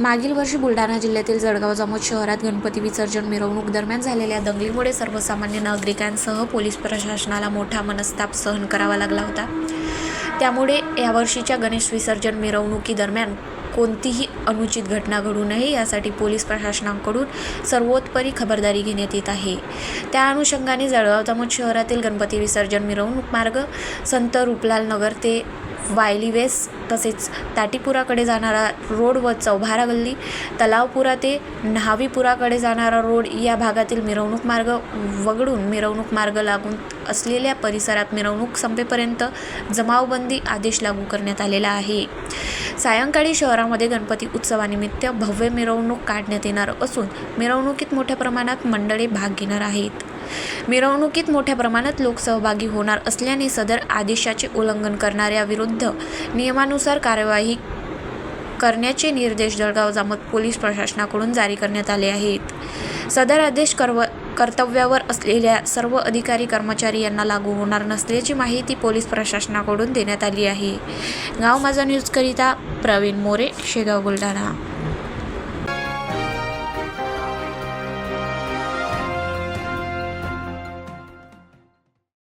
मागील वर्षी बुलढाणा जिल्ह्यातील जळगाव जामोद शहरात गणपती विसर्जन मिरवणूक दरम्यान झालेल्या दंगलीमुळे सर्वसामान्य नागरिकांसह पोलीस प्रशासनाला मोठा मनस्ताप सहन करावा लागला होता. त्यामुळे यावर्षीच्या गणेश विसर्जन मिरवणुकीदरम्यान कोणतीही अनुचित घटना घडू नये यासाठी पोलीस प्रशासनाकडून सर्वोत्परी खबरदारी घेण्यात येत आहे. त्या अनुषंगाने जळगाव जामोद शहरातील गणपती विसर्जन मिरवणूक मार्ग संत रूपलाल नगर ते वायली वेस तसेच ताटीपुराकडे जाणारा रोड व चौभारा गल्ली तलावपुरा ते न्हावीपुराकडे जाणारा रोड या भागातील मिरवणूक मार्ग वगळून मिरवणूक मार्ग लागून असलेल्या परिसरात मिरवणूक संपेपर्यंत जमावबंदी आदेश लागू करण्यात आलेला आहे. सायंकाळी शहरामध्ये गणपती उत्सवानिमित्त भव्य मिरवणूक काढण्यात येणार असून मिरवणुकीत मोठ्या प्रमाणात मंडळी भाग घेणार आहेत. मिरवणुकीत मोठ्या प्रमाणात लोक सहभागी होणार असल्याने सदर आदेशाचे उल्लंघन करणाऱ्याविरुद्ध नियमानुसार कार्यवाही करण्याचे निर्देश जळगाव जामोद पोलीस प्रशासनाकडून जारी करण्यात आले आहेत. सदर आदेश करव कर्तव्यावर असलेल्या सर्व अधिकारी कर्मचारी यांना लागू होणार नसल्याची माहिती पोलीस प्रशासनाकडून देण्यात आली आहे. गाव माझा न्यूजकरिता प्रवीण मोरे शेगाव बुलढाणा.